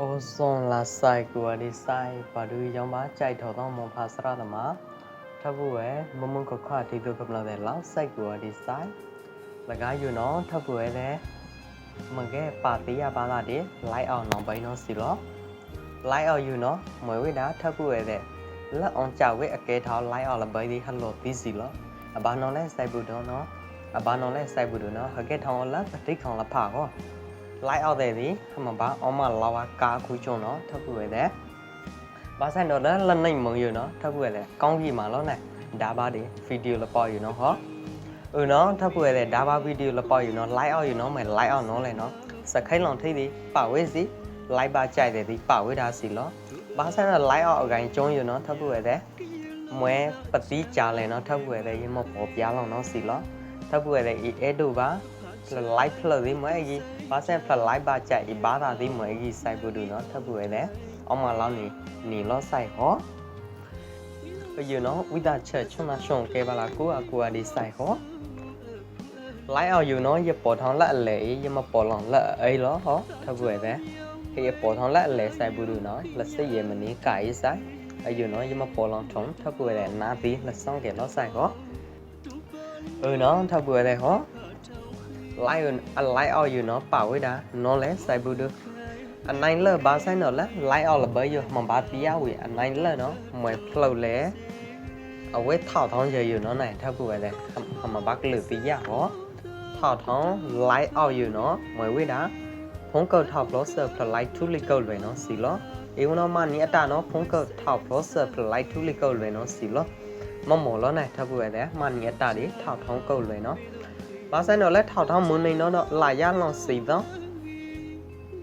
အိုဆွန်လာဆိုင်ကိုအဒီဆိုင်ဘာဒူရောင်းပါကြိုက်တော်တော့မဖာစရသမာထပ်ဖို့ရဲ့မမုန်ခခတီတို့ကပလာတဲ့လောက်ဆိုင်ကိုအဒီဆိုင်လကားယူနော်ထပ်ဖို့ရဲ့တဲ့မကဲပါတီးရပါလာတဲ့လိုက်အောင်နောင်ပိုင်းနော်စီလောလိုက်အောင်ယူနော်မွေဝိတာထပ်ဖို့ရဲ့တဲ့လက်အောင်ကြဝဲအကဲထောင်းလိုက်အောင်လပိုင်းဒီဟယ်လိုတီးစီလောအဘာနော်လဲဆိုင်ဘူးတော့နော်အဘာနော်လဲဆိုင်ဘူးတော့နော်ဟကဲထောင်းလက်ပတိခေါင်လဖာဟော လိုက်အောက်တဲ့ဒီဟမဘာအမလာဝကာခုချုံနော်ထပ်ပွေတဲ့ဘာဆိုင်တော့လည်းလက်နိုင်မုံယူနော်ထပ်ပွေတဲ့ကောင်းပြီမှာလို့နဲ့ဒါပါဒီဗီဒီယိုလပေါ့ယူနော်ဟော ừ nó thấp quê để đá ba video là bao nhiêu nó like out you nó mày like out nó lại nó sẽ khai lòng thấy đi bảo với gì like ba chạy để đi bảo với đa xí lo ba sẽ là like out cái trông you nó thấp quê đấy mẹ bật tí trả lại nó thấp quê đấy nhưng mà bỏ giá lòng nó xí lo thấp quê đấy ý ế đủ ba là like play đi mới gì ba sẽ phải like ba chạy ý ba ra đi mới gì sai bữa đủ nó thấp quê đấy ông mà lo nì nì lo sai hó bây giờ nó bây giờ chờ cho nó xong cái bà là cú à cú à đi sai hó လိုက်အောင်ယူနော်ရပေါ်ထောင်းလက်အလေရမပေါ်လောင်လက်အေးလောဟောထပ်ွယ်ပဲခေရပေါ်ထောင်းလက်အလေဆိုင်ဘူးလူနော်လက်စစ်ရမနီးကာရေးဆိုင်အယူနော်ရမပေါ်လောင်ထုံထပ်ွယ်တဲ့နာသီးလက်ဆောင်ကလောဆိုင်ဟောเออနော်ထပ်ွယ်တဲ့ဟောလိုက်အလိုက်အောင်ယူနော်ပါဝိတာ နော်လဲဆိုင်ဘူးလူအနိုင်လဘာဆိုင်နော်လဲလိုက်အောင်လဘယူမဘာတီးရဝေအနိုင်လနော်မွေဖလုတ်လဲအဝဲထောက်ထောင်းရယူနော်နိုင်ထပ်ွယ်တဲ့မဘာကလူတီးရဟော thảo thong light out you know mọi người đã phong cầu thảo browser plus light to legal về nó xí lo yêu nó mà nhẹ ta nó phong cầu thảo browser plus light to legal về nó xí lo mong mổ lo này thao vừa đấy mà nhẹ ta đi thảo thong cầu về nó bà sẽ nói lấy thảo thong muốn này nó nó là giá lòng xí đó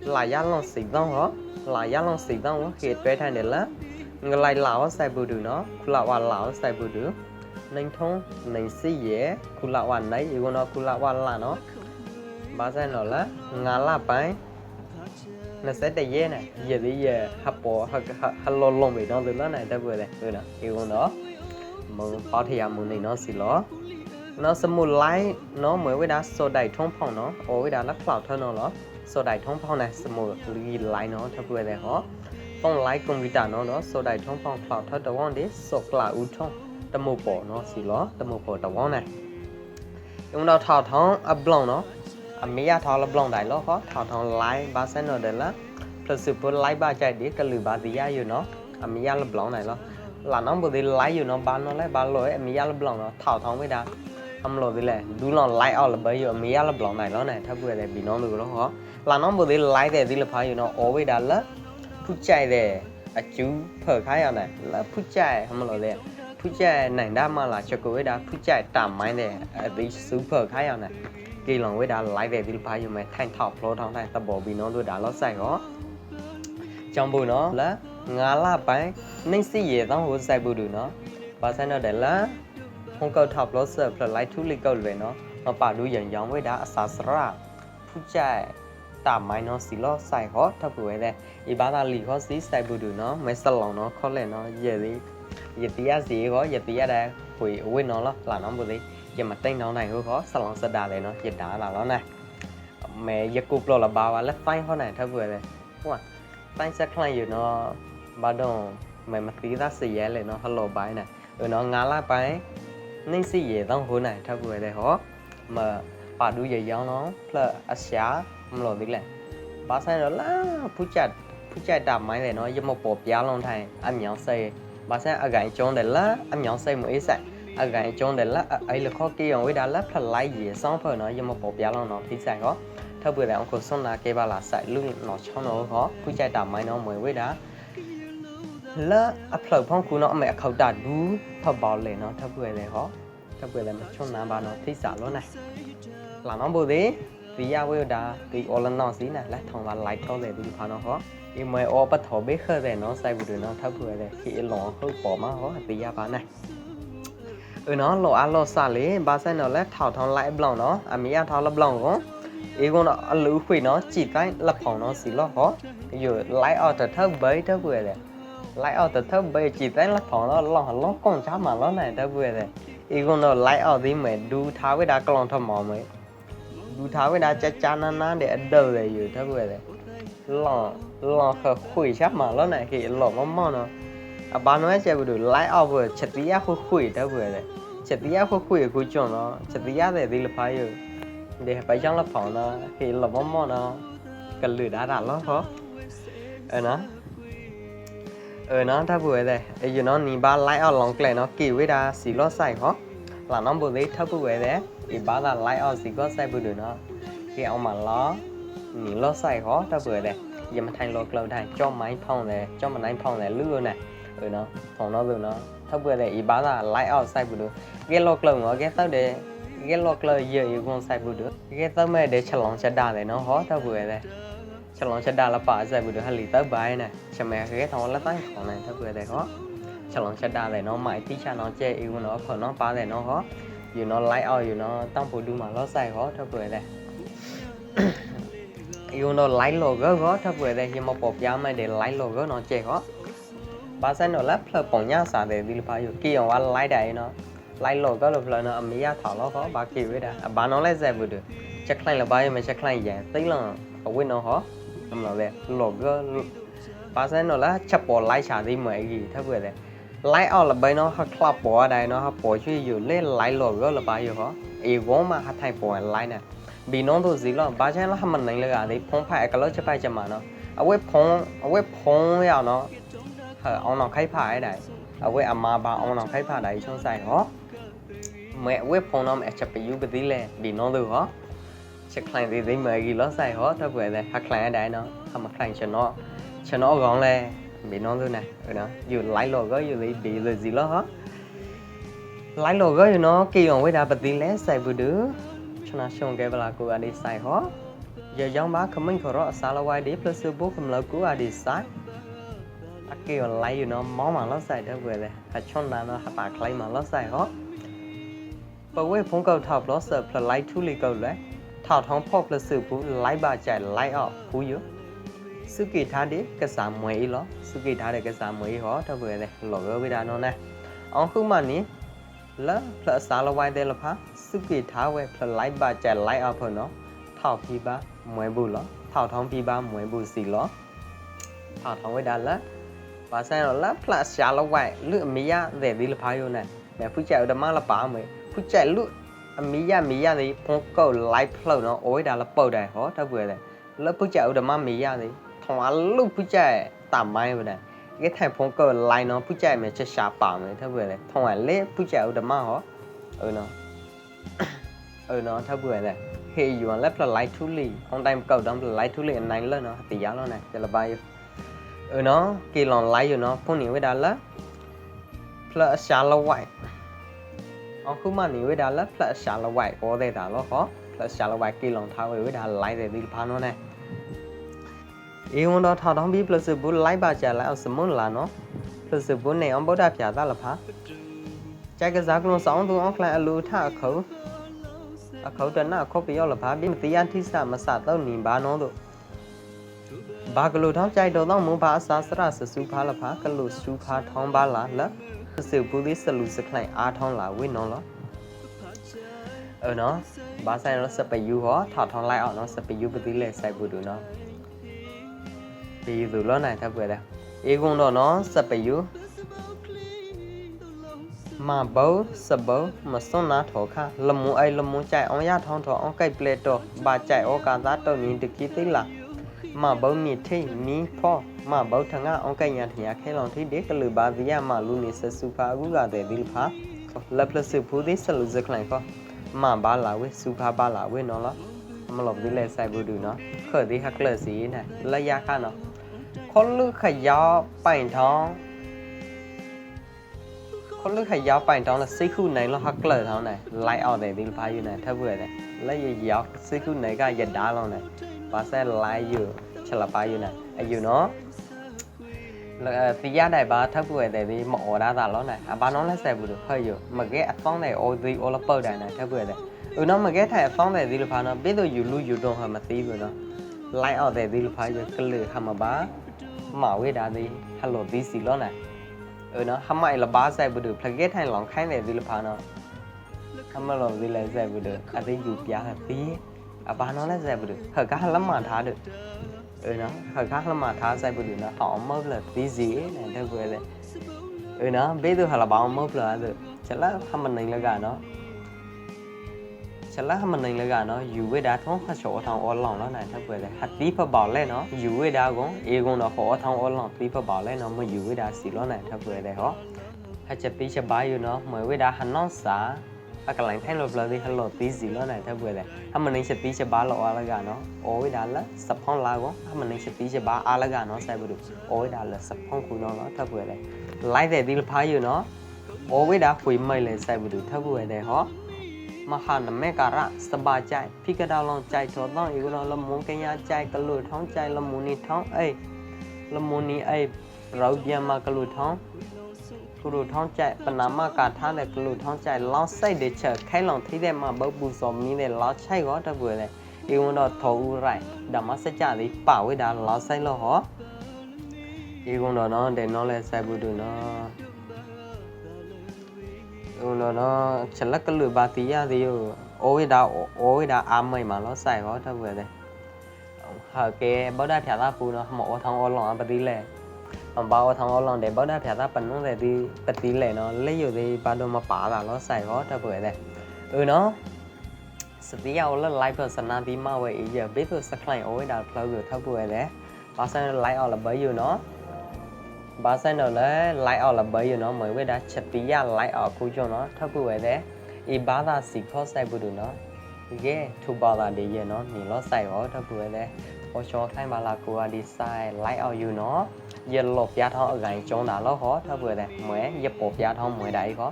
là giá lòng xí đó hả là giá lòng xí đó hiện về thành để là người lại lão sai bù đủ nó là hòa lão sai bù đủ နိုင်ထုံးနိုင်စီရဲ့ကုလဝနိုင်ဒီကောကုလဝလာနော်ဘာဆိုင်တော့လားငါလာပိုင်း21ရဲနဲ့ရသေးရဟပေါ်ဟဟလောလုံးမေတော့လနိုင်တဲ့ပွဲလေဟုတ်လားဒီကောနော်မုံပေါထရမုံနေနော်စီလော နော်စမှုလိုက်နော်မွေဝိဒါစောဒိုက်ထုံးဖောင်းနော်အိုဝိဒါလက်ဖောက်ထုံးနော်လောစောဒိုက်ထုံးဖောင်းနဲ့စမှုလီလိုက်နော်ထပ်ပွဲလေဟောဖုန်းလိုက်ကွန်ပျူတာနော်နော်စောဒိုက်ထုံးဖောင်းဖောက်ထတော့ဝန်ဒီစောကလာဦးထုံးတမုတ်ပေါ်နော်စီလောတမုတ်ပေါ်တဝေါင်းနဲ့ယုံတော့ထောက်ထောင်းအပလောင်နော်အမေရထောက်လပလောင်တိုင်လောဟောထောက်ထောင်း line ဘာစနော်တယ်လား plus super line ဘာကြိုက်ဒီကလူဘာတီရယူနော်အမေရလပလောင်တိုင်လောလာနော်ဘုဒီ line ယူနော်ဘာနော်လဲဘာလို့အမေရလပလောင်နော်ထောက်ထောင်းဝိတာ အမလို့ဒီလေဒူးလောင် line out လဘယူအမေရလပလောင်တိုင်လောနဲ့ထပ်ပွေတယ်ဘီနော်လူလောဟောလာနော်ဘုဒီ line တဲ့ဒီလဖာယူနော်အော်ဝိတာလာဖူးကြိုက်တဲ့အကျူးဖေခိုင်းရတယ်လာဖူးကြိုက်အမလို့လေဖူးကြိုက်နိုင်တာမလားချက်ကိုဝိတာဖူးကြိုက်တာမိုင်းတဲ့အဒီစူပါခိုင်းရတယ်ကေလောင်ဝိတာလိုက်တဲ့ဒီလဖာယူမဲ့ထိုင်ထောက်ဖလိုထောင်းထိုင်တဘောဘီနော်တို့ဒါလောက်ဆိုင်ဟောကြောင်ဘူးနော်လာငါလာပိုင်းနှိမ့်စီရတော့ဟိုဆိုင်ဘူးတို့နော်ဘာဆိုင်တော့တယ်လား ဖုန်ကောက်ထောက်ဖလိုဆပ်ဖလိုက်ထူလီကောက်လေနော်မပါလို့ရန်ရောင်ဝိတာအစာစရာဖူးကြိုက်တာမိုင်းနော်စီလောဆိုင်ဟောထပ်ပွေတဲ့ဤဘာသာလီဟောစီဆိုင်ဘူးတို့နော်မဲဆလောင်နော်ခေါ်လဲနော်ရဲသေးရတီရစီဟောရတီရတဲ့ခွေအဝိနော်လားလာနော်ဘူးသေးရမတိန်နောင်းနိုင်ဟောဆလောင်စတာလေနော်ရတာလာတော့နိုင်မဲရကုပလောလာဘာဝလက်တိုင်းဟောနိုင်ထပ်ပွေတဲ့ဟိုတိုင်းဆက်ခလိုက်ယူနော်ဘာတော့မဲမတီးသားစီရဲလေနော်ဟလိုဘိုင်းနိုင်ဟိုနော်ငါလာပိုင်း နှိမ့်စီရတော့ဟိုနိုင်ထပ်ပွေတဲ့ဟောမပါဒူရရောင်းနော်ဖလအရှာမလို့ဒီလေဘာဆိုင်တော့လာဖူးချက်ဖူးချက်တာမိုင်းလေနော်ရမပေါ်ပြားလုံးထိုင်အမြောင်စိတ်ဘာဆိုင်အကိုင်ကျုံးတယ်လားအမြောင်စိတ်မအေးဆိုင်အကိုင်ကျုံးတယ်လားအဲ့လခေါ်ကေအောင်ဝိဒါလက်ဖလိုက်ရေစောင်းဖေနော်ရမပေါ်ပြားလုံးနော်ထိဆိုင်ဟောထပ်ပွေတယ်အခုစွန်နာကေပါလာဆိုင်လူနော်ချောင်းတော့ဟောဖူးချက်တာမိုင်းနော်မွေဝိဒါ လာအဖလောက်ဖုန်းကူနော်အမေအခောက်တာလူထပ်ပေါလေနော်ထပ်ပွေလေဟောထပ်ပွေလေမချုံနံပါနော်ထိစာလောနိုင်လာနော်ဘိုသေးဒီရဝေဒါဒီအော်လန်နော်စီနာလက်ထောင်ပါလိုက်ထောလေဒီဖာနော်ဟောဒီမေအောပထောဘေခဲတဲ့နော်စိုက်ဘူးတွေနော်ထပ်ပွေလေခီအလောဟုတ်ပေါ်မှာဟောဒီရပါနိုင်အနော်လောအလောစလေဘာဆိုင်နော်လက်ထောက်ထောင်းလိုက်ဘလောင်းနော်အမေရထောက်လက်ဘလောင်းကိုအေကွန်တော့အလူခွေနော်ကြည်တိုင်းလက်ဖောင်နော်စီလောဟောယူလိုက်အော်တထပ်ဘိတ်ထပ်ပွေလေ က်ဖောင်တော့လောလောကွန်ချမှာလောနိုင်ထောက်ဖွယ်တဲ့အေကွန်တော့လိုက်အော်ဒီမဲဒူထားဝဲတာကလောင်ထမော်မဲလူထားဝင်တာကြကြနာနာတဲ့အတော့လေယူထပ်ွယ်လေထလောလောခခွေချမှာလောနဲ့ခေလောမမောနော်အဘာနွဲချက်ဘူး light out ဘူးချက်တီးရခွခွေတော့ဘူးလေချက်တီးရခွခွေကိုကျွန်းနော်ချက်တီးရတဲ့ဒီလဖာယဒီไปကြောင်းလဖောင်းနော်ခေလောမမောနော်ကလူဒါဒါလောဟောအဲ့နော် เออเนาะถ้าพูดได้ไอ้ยูเนาะนี่บ้านไล่เอาลองแกลเนาะกี่เวลาสีล้อใส่เหรอหลังน้องบุรีถ้าพูดได้อีบ้านละไล่เอาสีก็ใส่บุดูเนาะกี่เอามาล้อนี่ล้อใส่เหรอถ้าพูดได้อย่ามาทางล้อเกลาได้จ้อไม้พองเลยจ้อมันไม้พองเลยลื่นน่ะเออเนาะของน้องดูเนาะถ้าพูดได้อีบ้านละไล่เอาใส่บุดูแกล้อเกลาเหรอแกเต้าเด้แกล้อเกลาเยอะอยู่คงใส่บุดูแกเต้าไม่ได้ฉลองจะด่าเลยเนาะเหรอถ้าพูดได้ ฉลองชะดาละป่าใส่บุตรฮัลลีเตอร์บายนะใช่ไหมคือทองละตั้งของนั่นถ้าเผื่อแต่เขาฉลองชะดาเลยน้องใหม่ที่ชาน้องเจอีกน้องขอน้องป้าเลยน้องเขาอยู่น้องไลท์เอาอยู่น้องตั้งปูดูมาล้อใส่เขาถ้าเผื่อแต่อยู่น้องไลท์โลโก้เขาถ้าเผื่อแต่ยังมาปอบยาไม่ได้ไลท์โลโก้น้องเจเขาบ้านเส้นน้องละเพลปองย่ chermekage tholatan khone khó de ho chalon chada để nó mãi tí cha nó che yêu nó còn nó pa để nó khó dù nó lấy ao dù nó tang pu du mà nó sai khó ho thapre de you know light lo go go thapre de hi mo pop ya mai để lấy lô go nó che khó ba san nó la phlo pong nya sa để đi pa yo ki yo lấy light nó lấy lô lo go lo phlo no amia thaw lo ho ba kia với da ba nó lấy sai bu được chắc lại là bao nhiêu mà chắc lại vậy tí là ở quên nó khó làm là về lột percent တော့လားချက်ပေါ် light ချာသေးမယ်ကြီးထပ်ွယ်လေ light out လဘိုင်းတော့ဟာ club ပေါ်တိုင်းတော့ဟာပေါ်ရွှေယူလေ light လော်ရောလဘိုင်းရောဟောအေဝုံးမှာဟာထိုင်ပေါ် light နဲ့ဘီနုံးတို့ဇီလောဘာချန်လားမနိုင်လကလေးဖုံးဖိုက်ကလောချက်ဖိုက်ချက်မှာနော်အဝဲဖုံးအဝဲဖုံးရအောင်နော်ဟာအောင်အောင်ခိုက်ဖာအဲ့တိုင်းအဝဲအမာပါအောင်အောင်ခိုက်ဖာတိုင်းချုံဆိုင်ဟောမဲအဝဲဖုံးတော့မအချက်ပယူပတိလဲဘီနုံးတို့ဟောချက်ခလိုင်သေးသေးမယ်ကြီးလောဆိုင်ဟောတော့ပွဲလဲဟာခလိုင်အတိုင်းနော်ဟာမခလိုင်ချင်တော့ ကျွန်တော်ကောင်းလဲဘီနောသူနေဟုတ်နော်ယူလိုက်လောကယူလေးဒီလိုစီလောဟာလိုက်လောကယူနော်ကေယောဝိဒါပတိလဲဆိုင်ဘူးဒူကျွန်တော်ရှုံခဲ့ပလားကိုအနေဆိုင်ဟောရရောင်းပါခမင်းခရောအစားလဝိုင်းဒီ plus ဘုကမလောက်ကိုအဒီဆိုင်အကေယောလိုက်ယူနော်မောင်းမှလောဆိုင်တော့ပွဲလေအချွန်နာနော်ဟပါခလိုက်မှလောဆိုင်ဟောပဝဲဖုန်ကောက်ထောက်လောဆပ်ဖလိုက်ထူလီကောက်လဲထောက်ထောင်းဖော့ပလစုဘူးလိုက်ပါကြိုက်လိုက်အောင်ဘူးယ စုကိထားတဲ့ကစားမွေးလောစုကိထားတဲ့ကစားမွေးဟောတော့ဘယ်လဲလောကဝိဒါနော်နဲ့အောင်ခုမှနီလာဖလစားလဝိုင်းတဲ့လဖာစုကိထားဝဲဖလလိုက်ပါကြိုက်လိုက်အောင်ဖို့နော်ထောက်ပြီးပါမွေးဘူးလောထောက်ထောင်းပြီးပါမွေးဘူးစီလောထောက်ထောင်းဝိဒါလာပါဆိုင်လောလာဖလရှာလဝိုင်းလူအမီယာတဲ့ဒီလဖာယုံနဲ့မဲဖူကြဲဒမလာပါမေဖူကြဲလူအမီရမီရသည်ဖုန်ကုတ် live ဖလို့နော်အိုးဒါလပုတ်တယ်ဟောတပွေလေလပုတ်ကြဥဒမမီရ ทองอันลูกผู้ใจตามไม่ได้ลยก็แทนพงก็ไลน์เนาะผู้ใจมันจะชาป่าเลยถ้าเบื่อเลยทองอันเล่ผู้ใจอุดมมากเหรอเออเนาะเออเนาะถ้าเบื่อเลยเฮียอยู่อันเล็กบละไลท์ทุลีออนไดม์เก่าดำละไลท์ทุลีอันไหนเลยเนาะตียาแล้วนะจะระบายเออเนาะกี่หลองไลท์อยู่เนาะพวกนี้ไว้ดันละพระชาละไหวเอาคือมันนี่ไว้ดันละพระชาละไหวก็ได้ดันแล้วเหรอพระชาละไหวกี่หลองท้าไว้ไว้ดันไลท์แต่ดีพานเะเนี่ย အေဝန်တော့ထောက်ထောင်းပြီး plus ဘူးလိုက်ပါကြလိုက်အောင်စမွန်လာနော် plus ဘူးနေအောင်ဗုဒ္ဓပြတာလဖာကြိုက်ကစားကလုံးစောင်းသူအောင်ခလိုက်အလူထအခုအခုတနခုတ်ပြောလဖာပြီးမတရားထိစမစတော့နေပါနော်တို့ဘာကလူထောင်းကြိုက်တော့တော့မုံဘာအစားစရဆဆူဖာလဖာကလူဆူဖာထောင်းပါလာလားစုဘူးဒီဆလူစခလိုက်အားထောင်းလာဝိနော်လောအနော်ဘာဆိုင်လောစပယူဟောထောက်ထောင်းလိုက်အောင်နော်စပယူပတိလဲဆိုင်ဘူးတို့နော် ဒီသူလောနိုင်ထပ်ပွေတယ်အေကုံတော့နော်စပယူမဘောစဘောမစွန်နာထောခလမူအိုင်လမူကြိုက်အောင်ရထောင်းထောအောင်ကြိုက်ပလက်တော့ဘာကြိုက်ဩကာသာတော့နင်းတကိသိလားမဘောမြစ်ထိနီဖောမဘောထငါအောင်ကညာထညာခဲလောင်ထိဒေကလူဘာဗီယာမလူနေဆဆူဖာအခုကတဲ့ဒီလဖာလက်ပလစဖူဒီဆလူဇခလိုင်ဖောမဘာလာဝဲစူဖာဘာလာဝဲနော်လားမလောဒီလေဆိုင်ဘူးဒူနော်ခေါ်ဒီဟကလစီနဲ့လရခနော် ခေါ်လူခရောက်ပိုင်ထောင်းခေါ်လူခရောက်ပိုင်ထောင်းလားစိတ်ခုနိုင်လို့ဟကလထောင်းနဲ့လိုက်အောင်တယ်ဒီလဖာယူနဲ့ထပ်ဘူးရတယ်လက်ရရောက်စိတ်ခုနိုင်ကရဒါလောင်းနဲ့ပါဆက်လိုက်ယူချက်လာပါယူနဲ့အယူနော်တီးရတဲ့ဘာထပ်ပွေတဲ့ဒီမအော်ဒါသာလောနဲ့အဘာနောလဲဆက်ဘူးလို့ဟဲ့ယမကဲအဖောင်းတဲ့အော်ဒီအော်လပုတ်တယ်နဲ့ထပ်ပွေတဲ့ဦးနော်မကဲထိုင်အဖောင်းတဲ့ဒီလိုဖာနော်ပြီးတော့ယူလူယူတော့ဟာမသိဘူးနော်လိုက်အော်တဲ့ဒီလိုဖာရကလေဟာမ หมาเวดาดีฮัลโหลดีสิล้อนะเออเนาะทำไมละบ้าใส่บุดูพลักเกตให้หลองไข่ในวิลพาเนาะทำไมหลองวิลใส่บุดูอาจจะอยู่ปยาหัดตีอาบานอนใส่บุดูเฮก้าละหมาท้าดูเออเนาะเฮก้าละหมาท้าใส่บุดูเนาะหอมมากเลยดีสิเนี่ยเด็กเวเลยเออเนาะเบดูฮัลบ้ามากเลยเด้อฉะนั้นทำมันหนึ่งแล้วกันเนาะ ฉลาดมันนึงเลยกันเนาะอยู่เวดาท้องขชอทางออนหลองแล้วไหนถ้าเปิดเลยหัดตีพะบอกเลยเนาะอยู่เวดากงเอกงเนาะขอทางออนหลองตีพะบอกเลยเนาะมาอยู่เวดาสีแล้วไหนถ้าเปิดเลยเหรอถ้าจะปีจะบายอยู่เนาะเหมือนเวดาหันน้องสาปากหลังแท่งลบเลยที่ฮัลโหลตีสีแล้วไหนถ้าเปิดเลยถ้ามันนึงจะตีจะบายเราอะไรกันเนาะโอ้ยดาละสับห้องลากงถ้ามันนึงจะตีจะบายอะไรกันเนาะใส่บุรุษโอ้ยดาละสับห้องคุณเนาะถ้าเปิดเลยไล่แต่ดีลพายอยู่เนาะโอ้ยดาคุยไม่เลยใส่บุรุษถ้าเปิดเลยเหรอ มหานมการะสบายใจพี่กระดาวลองใจโทต้องอีกเราละมุนกันยาใจกระลุท้องใจละมุนีท้องเอ้ยละมุนีเอ้ยเราเบียมากระลุท้องกระลุท้องใจปนามากาท่าแต่กระลุท้องใจล้อใส่เดเชอแค่ลองที่ได้มาเบิบูสมนี้เนี่ยล้อใช่ก็ตะเบื่อเลยอีวันดอทออุไรดามาสจาดิป่าไว้ดาล้อใส่ล้อหออีวันดอเนาะเดนน้องเลยใส่บุดูเนาะ ဟိုနော်နော်ချက်လက်ကလူပါတီရသေးရောအိုဝိဒါအိုဝိဒါအာမိတ်မှာလောဆိုင်ဟောတပွေတဲ့ဟာကဲဘောဒဖြာသာပူနော်မောထောင်းအောလောင်ပတိလဲအဘောထောင်းအောလောင်တဲ့ဘောဒဖြာသာပနုံးတဲ့ဒီပတိလဲနော်လက်ရသေးဘာလို့မပါတာလောဆိုင်ဟောတပွေတဲ့ဟိုနော်စတိယောလလိုက်ပစနာဒီမဝဲအေးရဘေးပစကလိုင်းအိုဝိဒါဖလောက်ထပ်ပွေတဲ့ပါစံလိုက်အော်လဘယူနော်ဘာဆိုင်တော့လဲလိုက်အော်လဘယူနော် မွေဝဲတာချက်တီရလိုက်အော်ခုကျုံနော်ထပ်ပွေတဲ့ဤဘာသာစီခေါ်ဆိုင်ဘူးတို့နော်ဒီထူပါလာဒီရနော်နီလောဆိုင်ဟောထပ်ပွေတဲ့ဟောချောခိုင်းပါလာကိုအဒီဆိုင်လိုက်အော်ယူနော်ရလောပြားထောင်းအကိုင်ကျုံတာလောဟောထပ်ပွေတဲ့မွဲရပေါ်ပြားထောင်းမွဲတာဤဟော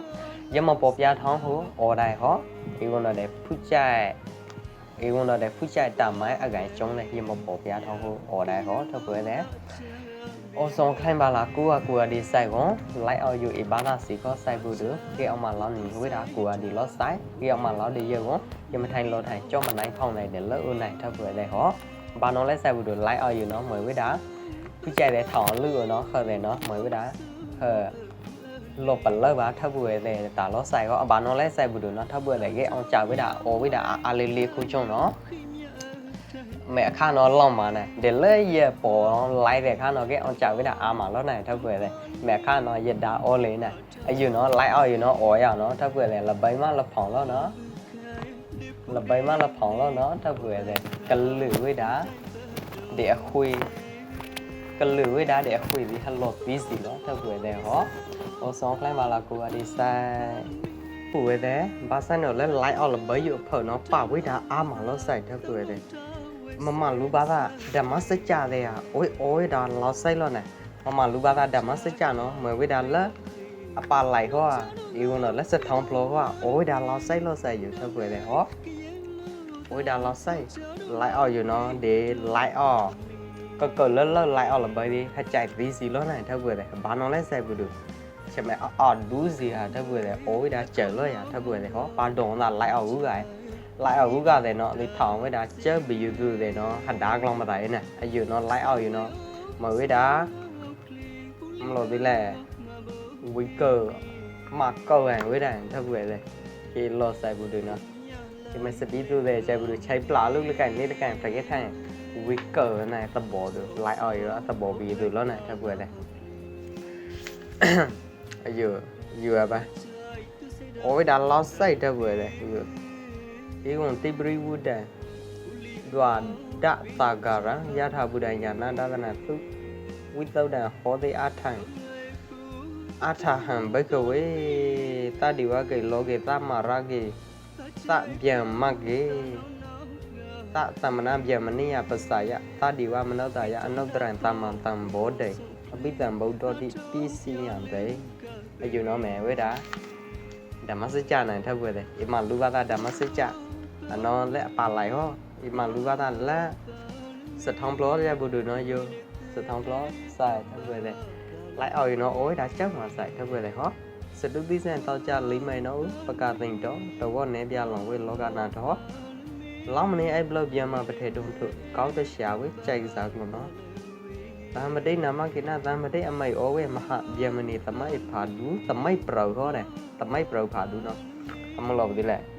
ရမပေါ်ပြားထောင်းဟိုအော်တိုင်ဟောဒီကတော့တဲ့ဖူးချိုက်ဒီကတော့တဲ့ဖူးချိုက်တမိုင်းအကိုင်ကျုံတဲ့ Ozone climber လာကိုကကိုကဒီဆိုင်ကွန် light out you ibana si ko sai bu du ke aw ma law ni we da ko ka di lot sai ke aw ma law de ye kon ye ma thain lot thain chaw ma nai phong nai de lot u nai thap bu de ho ba no lai sai bu du light out you no mwe we da pu chai de thong lu no kho de no mwe we da he လောပလောဘာထပွေတဲ့တာလောဆိုင်ရောအဘာနော်လဲဆိုင်ဘူးတို့နော်ထပွေလေကဲအောင်ကြဝိတာအော်ဝိတာအာလေးလေးခုချုံနော် မဲအခါနော်လောက်မှာနဲ့ဒလေရဲ့ပေါ်လိုက်တဲ့เခါနော်ကဲအောင်ကြဝိတာအာမလောနိုင်ထောက်ွယ်လေမဲအခါနော်ရတာအော်လေးနဲ့အယူနော်လိုက်အောင်ယူနော်အော်ရနော်ထောက်ွယ်လေလပိုင်မလဖောင်လောနော်လပိုင်မလဖောင်လောနော်ထောက်ွယ်လေကလူဝိတာเดี๋ยวคุยกันหลืบวิดาเดี๋ยวคุยวิฮัลโหลวิสิล้ะเธาเบื่อเยเหรอโอสองคล้ามาลากูอดีไซน์ป่วยเดี๋ยบาสันเนอร์และไลท์ออลเบย์อยู่เผื่อเนาะป่าวิดาอาหมาล้อใส่เธาเบื่อเลย မလို့ဆိုင်တဲ့ပူဝဲတဲ့မမလူဘာသာဓမ္မစကြတဲ့ဟာအိုးအိုးဒါလောက်ဆိုင်လို့နဲ့မမလူဘာသာဓမ္မစကြနော်မဝိဒါလဲအပါလိုက်ဟောဒီကနော်လက်စထောင်းဖလိုဟောအိုးဒါလောက်ဆိုင်လို့ဆိုင်ယူတဲ့ပူဝဲတဲ့ဟောအိုးဒါလောက်ဆိုင် light out ယူနော်ဒီ light out ก็เกิดเลิศเลิศไล่ออกระเบิดดิถ้าใจดีสิแล้วไหนถ้าเบื่อเลยบ้านน้องเล่นใส่บุดู ใช่ไหมอ่อนดูสิฮะถ้าเบื่อเลยโอ้ยดาเจอเลยอ่ะถ้าเบื่อเลยเขาปานโดนละไล่เอาหูไง လိုက်အောင်ကလည်းနော်လေထောင်ဝဲတာကျဲဘီယူသူတယ်နော်ဟန်ဒါကလောင်းမတိုင်းနဲ့အယူနော်လိုက်အောင်ယူနော်မဝဲတာမလို့ဒီလေဝီကာမကောဟန်ဝဲတာထပ်ဝဲလေကေလော့ဆိုင်ဘူးတယ်နော်ဒီမစပီးသူတယ်ကျဲဘူးချိုင်ပလာလို့လကန်နေတဲ့ကန်ဖရက်ထိုင်ဝီကာနဲ့သဘောသူလိုက်အောင်ယူနော်သဘောဘီသူလောနဲ့ထပ်ဝဲလေအယူယူရပါโอ้ยดันลอสไซต์ได้เว้ยเลย ဘေကွန်တိပရိဝုတံဒွာဒသာဂရံယထာဘုဒ္ဓညာနန္ဒသနသုဝိသုဒ္ဓံဟောတိအထံအထဟံဘဂဝေတတိဝကေလောကေသမရကေသဗျံမကေသသမဏဗျမနိယပစယသတိဝမနောတယအနုတရံသမံတံဘောတေအပိတံဗုဒ္ဓတိပိစီယံတေအယူနောမေဝေဒာဓမ္မစကြနိုင်ထပ်ွယ်တယ်အိမလူဝကဓမ္မစကြ အနော်လက်အပါလိုက်ဟောအမလူဘာသာလက်စထောင်းပလောရဘုဒ္ဓနောယောစထောင်းပလောဆိုင်ထပ်ွယ်တယ်လိုက်အောင်ယူနောအိုးဒါချက်မှာဆိုင်ထပ်ွယ်တယ်ဟောစတုတိစံတောကြလိမ့်မယ်နော်ပကသိမ့်တော့တော့နေပြလောင်ဝေလောကနာတော့လောင်းမနေအဲ့ဘလော့ပြန်မှာပထေတုံထုကောင်းတဲ့ရှာဝေကြိုက်စားကနော် Tamade nama kina tamade amai owe maha Germany tamai phadu tamai prau ho ne tamai prau phadu no amlo bi le ဘဒจิตစာကဲထောင်းကြိုင်နော်နာချုံမောဝဲဒါလာတာဘနော်လကကူဒါမနေနဲ့အဝိစာကလောက်ပဲဒူခုယုံနော်တဝလောဒေရထော်ယူနော်အိုဝဲဒါယူယူခုယုံနော်အဒီနိုင်သေးနဲ့ကြိုင်နော်ချုံမွဲချုံမောအောင်ခိုက်ပါဒါဘီနော်လို့နော်တဝောဝဲဒါထော်ကဲလေးနဲ့တော်နော်နော်တာမတိပြမှာနော်ဒီကလောရှောင်းထိုင်ဝဲဒါကြိုင်နော်နာလာ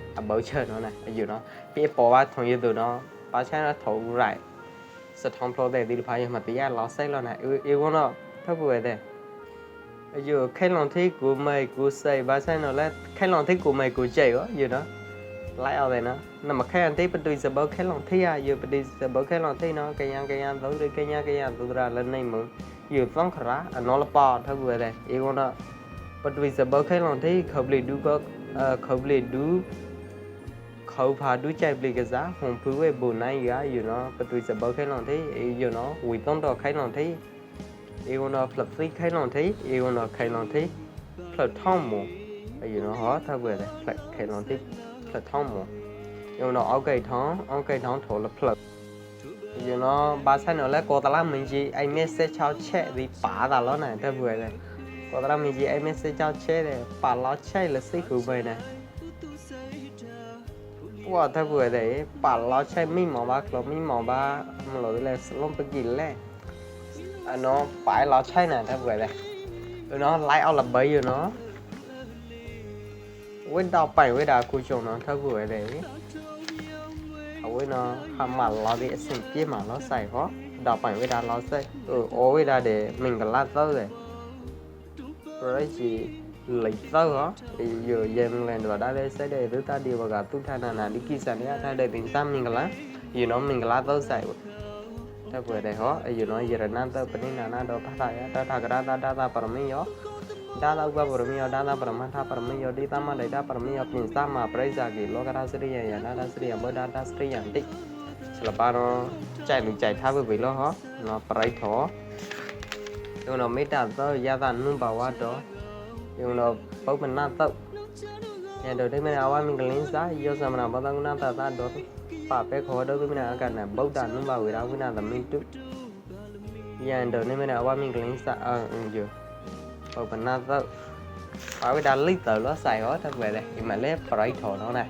အမောချနော်လေအယူနော်ပြီးပေါ်ပါထုံရသူနော်ပါချန်တော့ထုံရိုက်စထုံဖလို့တဲ့ဒီလိုဖိုင်မှာတရားလောက်ဆိုင်လောက်နေအေဝနော်ဖက်ပွေတဲ့အယူခဲလွန်ထိတ်ကိုမိုက်ကိုဆိုင်ပါချန်တော့လဲခဲလွန်ထိတ်ကိုမိုက်ကိုကြိုက်ရောယူနော်လိုက်အောင်တယ်နော်နမခဲန်တိပတိစဘောခဲလွန်ထိတ်ရယူပတိစဘောခဲလွန်ထိတ်နော်ကယံကယံသုံးတွေကယံကယံသူဒရာလည်းနိုင်မယူသုံးခရာအနော်လပါထပ်ွယ်တဲ့အေဝနော်ပတိစဘောခဲလွန်ထိတ်ခပလီဒူကခပလီဒူ khâu phá đu chạy bị cái giá hồng phú về bữa nay giá, dù nó but we sẽ bơ khai lòng thế dù nó we tông do khai lòng thế you nó lập free khai lòng thế you nó khai lòng thế flip thong mù dù nó hóa thay về đấy flip khai lòng thế flip thong mù you know ok thong ok thong thổ là flip dù nó ba sai nữa là cô ta làm mình gì ai message chào che vì phá đã lo này thà vừa đấy cô ta làm mình gì ai message chào che này phá lo che là xí khử về này wow thay vừa đấy bà lo chế mi mỏ ba lo mi mỏ ba mà lo là lông bất kỳ lẽ à nó phải lo chế này thay vừa đấy rồi nó lấy ao là bấy rồi nó quên đào bảy với đào cùi chồng nó thay vừa đấy ở với nó hàm mà lo đi xin kia mà nó xài khó đào bảy với đào lo xài ừ ô với đào để mình cần lát tới rồi rồi လိုက်သောကယိုယေမလန်တော့ဒါလည်းဆက်တဲ့ဒုတတိဘကသုထနာနာဒီကိစ္စနဲ့ထားတဲ့ပင်သမင်္ဂလာယေနောမင်္ဂလာသောဆိုင်တက်ွယ်တဲ့ဟောအေယေနောယေရဏတပနိနာနာတော့ဘာသာယတထကရတတတပရမေယောဒါလောက်ပါပရမေယောဒါသာပရမထာပရမေယောဒိသမဒိတာပရမေယောပင်သမပရိစ္ဆာကေလောကရစရိယယနာသစရိယမောဒတာစရိယံတိဆလပါတော့ကြိုက်လူကြိုက်ထားပြီလောဟောနော်ပရိထောတို့တော့မေတ္တာသောယသနုဘဝတော် yung lo bau mana tau ya do dai mana awa min kalin sa yo sa mana bau tanguna ta ta do pa pe kho do bi mana akan na bau ta num ba we ra wina da min tu ya do dai mana awa min kalin sa a un jo bau mana tau ပါဝဒါလိတ်တော်လောဆိုင်ရောတက်ွယ်လေဒီမှာလဲ bright ထော်တော့နေ